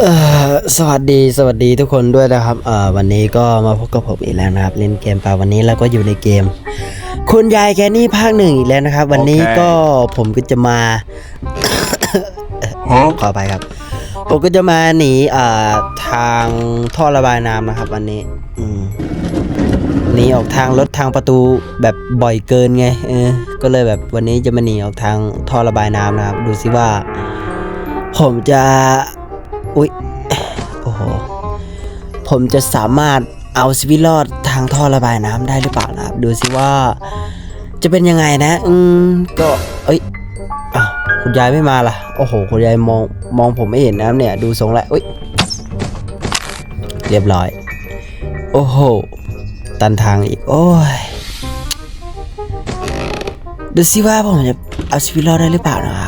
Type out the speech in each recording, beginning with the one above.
เอ่อสวัสดีสวัสดีทุกคนด้วยนะครับเอ่อวันนี้ก็มาพบกับผมอีกแล้วนะครับ เล่นเกมปลาวันนี้เราก็อยู่ในเกม คุณยายแกนี่ภาคหนึ่งอีกแล้วนะครับ วันนี้โอเคก็ผมก็จะมา ขอไปครับ ผมก็จะมาหนีอ่าทางท่อระบายน้ำนะครับวันนี้ อืมหนีออกทางรถทางประตูแบบบ่อยเกินไงเออก็เลยแบบวันนี้จะมาหนีออกทางท่อระบายน้ำนะครับ ดูซิว่า ผมจะ อุ๊ยโอ้โห ผมจะสามารถเอาชีวิตรอดทางท่อระบายน้ำได้หรือเปล่านะครับ ดูซิว่า จะเป็นยังไงนะ อืม ก็ เอ้ยอ้าวคุณยายไม่มาล่ะ โอ้โห คุณยายมองมองผมไม่เห็นนะครับเนี่ย ดูทรงแล้วอุ้ยเรียบร้อย โอ้โห ตันทางอีก โอ้ย ดูซิว่าผมจะเอาชีวิตรอดได้หรือเปล่านะครับ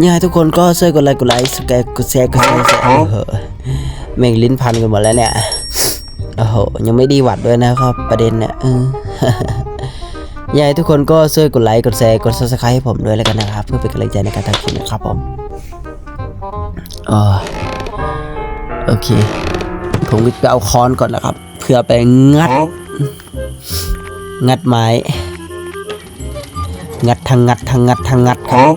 ยังไงทุกคนก็ช่วยกดไลค์กดไลค์สแกกดแชร์กดแชร์กดแชร์โอ้โหเม่งลิ้นพันกันหมดแล้วเนี่ยโอ้โหยังไม่ดีหวัดด้วยนะครับ ประเด็นเนี่ยเออยังไงทุกคนก็ช่วยกดไลค์กดแชร์กด subscribe ให้ผมด้วยแล้วกันนะครับ เพื่อเป็นกำลังใจในการทำคลิปนะครับผมโอเค ผมก็ไปเอาค้อนก่อนนะครับ เพื่อไปงัด งัดไม้ งัดทางงัดทางงัดทางงัดครับ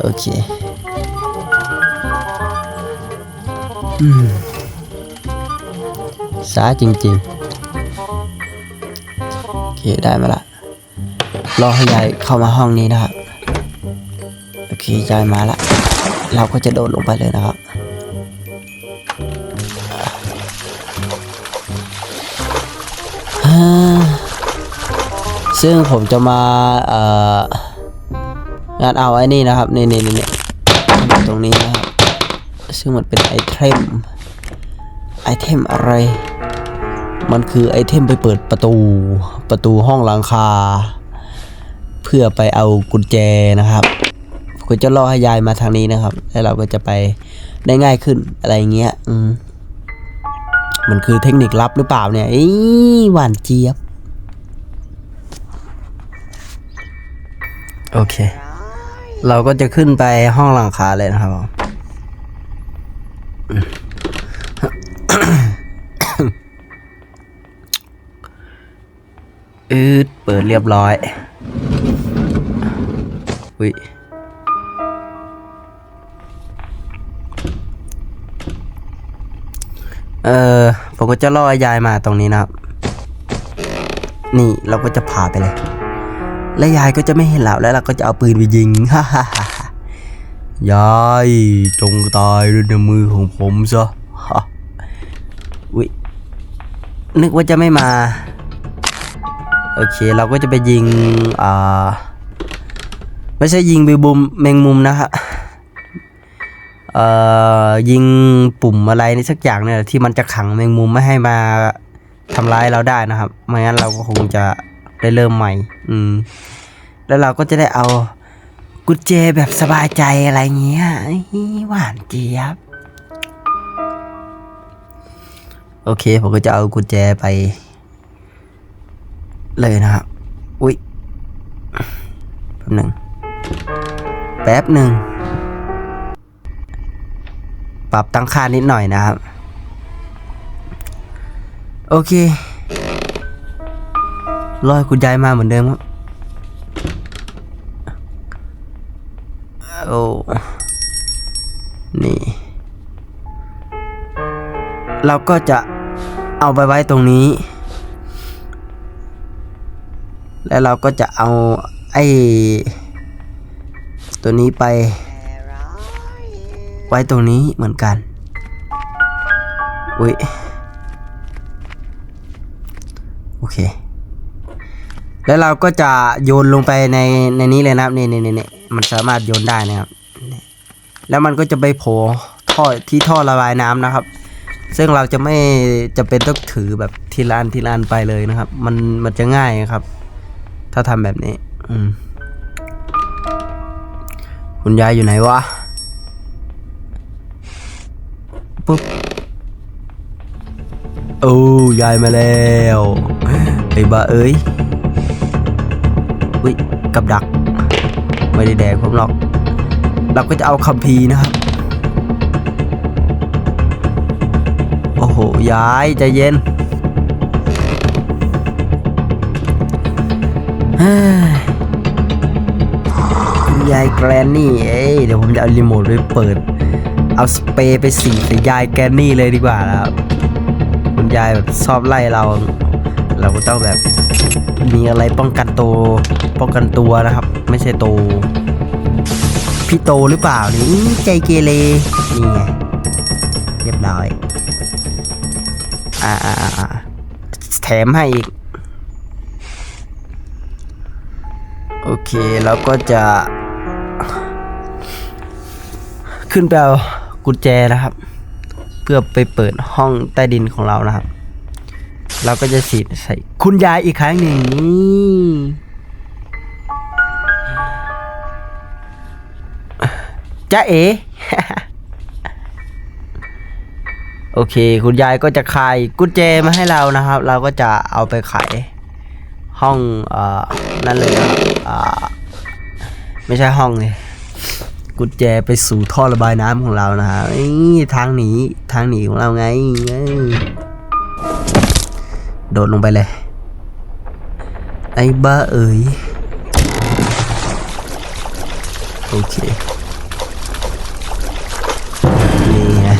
โอเคอืมช้าจริงๆ โอเค ได้มาละ รอให้ยายเข้ามาห้องนี้นะครับ โอเค ยายมาละ เราก็จะโดดลงไปเลยนะครับอ่าซึ่งผมจะมา เอ่อ งานเอาไอ้นี่นะครับนี่นี่นี่นี่ตรงนี้นะครับซึ่งมันเป็นไอเทมไอเทมอะไร มันคือไอเทมไปเปิดประตูประตูห้องหลังคา เพื่อไปเอากุญแจนะครับผมจะรอให้ยายมาทางนี้นะครับ แล้วเราก็จะไปได้ง่ายขึ้นอะไรเงี้ยอืมมันคือเทคนิคลับหรือเปล่าเนี่ยอีหวานเจี๊ยบ โอเค เราก็จะขึ้นไปห้องหลังคาเลยนะครับผมอืดเปิดเรียบร้อยอุ้ยเออผมก็จะล่อยายมาตรงนี้นะครับ นี่เราก็จะพาไปเลย และยายก็จะไม่เห็นเราแล้วเราก็จะเอาปืนไปยิงฮ่าฮ่าฮ่ายายจงตายด้วยมือของผมซะฮ่าอุ๊ยนึกว่าจะไม่มา โอเคเราก็จะไปยิง อ่า ไม่ใช่ยิงไปบุมแมงมุมนะฮะเอ่อยิงปุ่มอะไรนี่สักอย่างเนี่ยที่มันจะขังแมงมุมไม่ให้มาทำร้ายเราได้นะครับ ไม่งั้นเราก็คงจะ ได้เริ่มใหม่ อืม แล้วเราก็จะได้เอากุญแจแบบสบายใจอะไรเงี้ยหวานเจี๊ยบ โอเค ผมก็จะเอากุญแจไป เลยนะครับ อุ๊ย แป๊บหนึ่ง แป๊บหนึ่ง ปรับตั้งค่านิดหน่อยนะครับ โอเค รอให้คุณยายมาเหมือนเดิมครับ โอ้ นี่ เราก็จะเอาไปไว้ตรงนี้ แล้วเราก็จะเอาไอ้ตัวนี้ไป ไว้ตรงนี้เหมือนกัน อุ้ย โอเค แล้วเราก็จะโยนลงไปในในนี้เลยนะครับนี่นี่นี่มันสามารถโยนได้นะครับ แล้วมันก็จะไปโผล่ท่อที่ท่อระบายน้ำนะครับ ซึ่งเราจะไม่จะเป็นต้องถือแบบทีละอันทีละอันไปเลยนะครับ มันมันจะง่ายครับ ถ้าทำแบบนี้ อืมคุณยายอยู่ไหนวะปุ๊บโอ้ยายมาแล้วไอ้บ้าเอ้ย เฮ้ยกับดัก ไม่ได้แดกผมหรอก เราก็จะเอาคัมภีร์นะครับ โอ้โหย้ายใจเย็นคุณยายแกรนนี่ เอ้ยเดี๋ยวผมจะเอารีโมทไปเปิด เอาสเปรย์ไปสีแต่ยายแกรนนี่เลยดีกว่าครับ คุณยายแบบชอบไล่เรา เราก็ต้องแบบ มีอะไรป้องกันตัวป้องกันตัวนะครับ ไม่ใช่โต พี่โตหรือเปล่านี่ใจเกเรนี่ไงเรียบร้อย อ่าอ่าอ่าอ่าแถมให้อีก โอเคแล้วก็จะ ขึ้นไปเอากุญแจนะครับ เพื่อไปเปิดห้องใต้ดินของเรานะครับ เราก็จะฉีดใส่คุณยายอีกครั้งหนึ่งนี่จ้าเอ โอเค คุณยายก็จะคายกุญแจมาให้เรานะครับ เราก็จะเอาไปไขห้องเอ่อนั่นเลยนะไม่ใช่ห้องเลยกุญแจไปสู่ท่อระบายน้ำของเรานะฮะทางหนีทางหนีของเราไง โดดลงไปเลย ไอ้บ้าเอ๋ย โอเค นี่ไง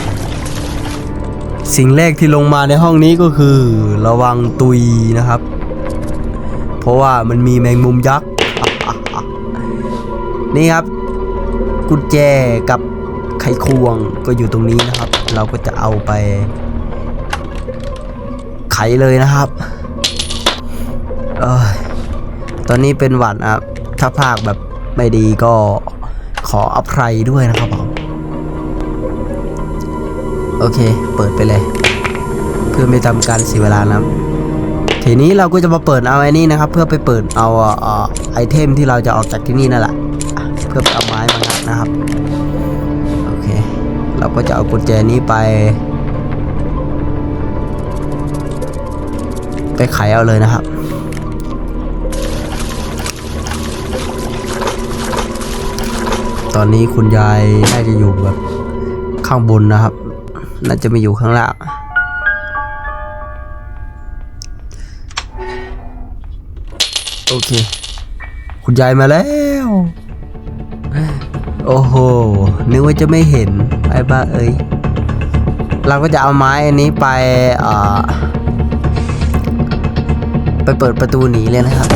สิ่งแรกที่ลงมาในห้องนี้ก็คือระวังตุยนะครับ เพราะว่ามันมีแมงมุมยักษ์ นี่ครับ กุญแจกับไขควงก็อยู่ตรงนี้นะครับ เราก็จะเอาไป ไขเลยนะครับเอยตอนนี้เป็นหวัดนะครับ ถ้าภาคแบบไม่ดีก็ขออภัยด้วยนะครับผมโอเค เปิดไปเลย เพื่อไม่ทำการเสียเวลานะครับทีนี้เราก็จะมาเปิดเอาไอ้นี่นะครับ เพื่อไปเปิดเอาเอ่อไอเทมที่เราจะออกจากที่นี่นั่นแหละอะเพื่อไปเอาไม้มางัดนะครับโอเค เราก็จะเอากุญแจนี้ไป ไปไขเอาเลยนะครับตอนนี้คุณยายน่าจะอยู่แบบข้างบนนะครับ น่าจะไม่อยู่ข้างล่าง โอเค คุณยายมาแล้ว โอ้โห นึกว่าจะไม่เห็น ไอ้บ้าเอ้ย เราก็จะเอาไม้อันนี้ไปเอ่อ ไปเปิดประตูหนีเลยนะครับ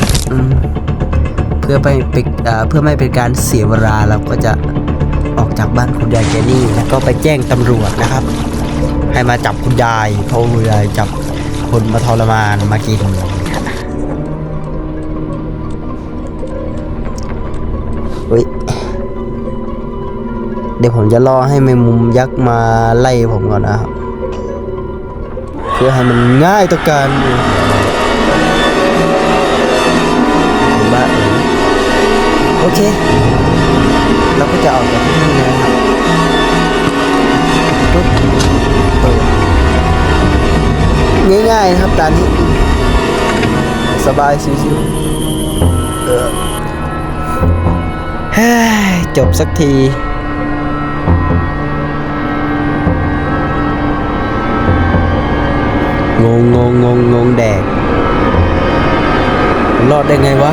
เพื่อไปไปเอ่เพื่อไม่เป็นการเสียเวลาเราก็จะออกจากบ้านคุณยายแกนี่แล้วก็ไปแจ้งตำรวจนะครับ ให้มาจับคุณยายเพราะคุณยายจับคนมาทรมานมากินเฮ้ยเดี๋ยวผมจะรอให้แมงมุมยักษ์มาไล่ผมก่อนนะครับ เพื่อให้มันง่ายต่อการ โอเค เราก็จะออกจากที่นี่นะครับปุ๊บเปิดง่ายๆนะครับตอนนี้สบายชิวๆเออจบสักทีงงงงงงงแดกรอดได้ไงวะ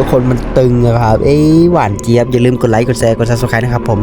ทุกคนมันตึงนะครับเอ้หวานเจี๊ยบอย่าลืมกดไลค์กดแชร์กดซับสไครต์นะครับผม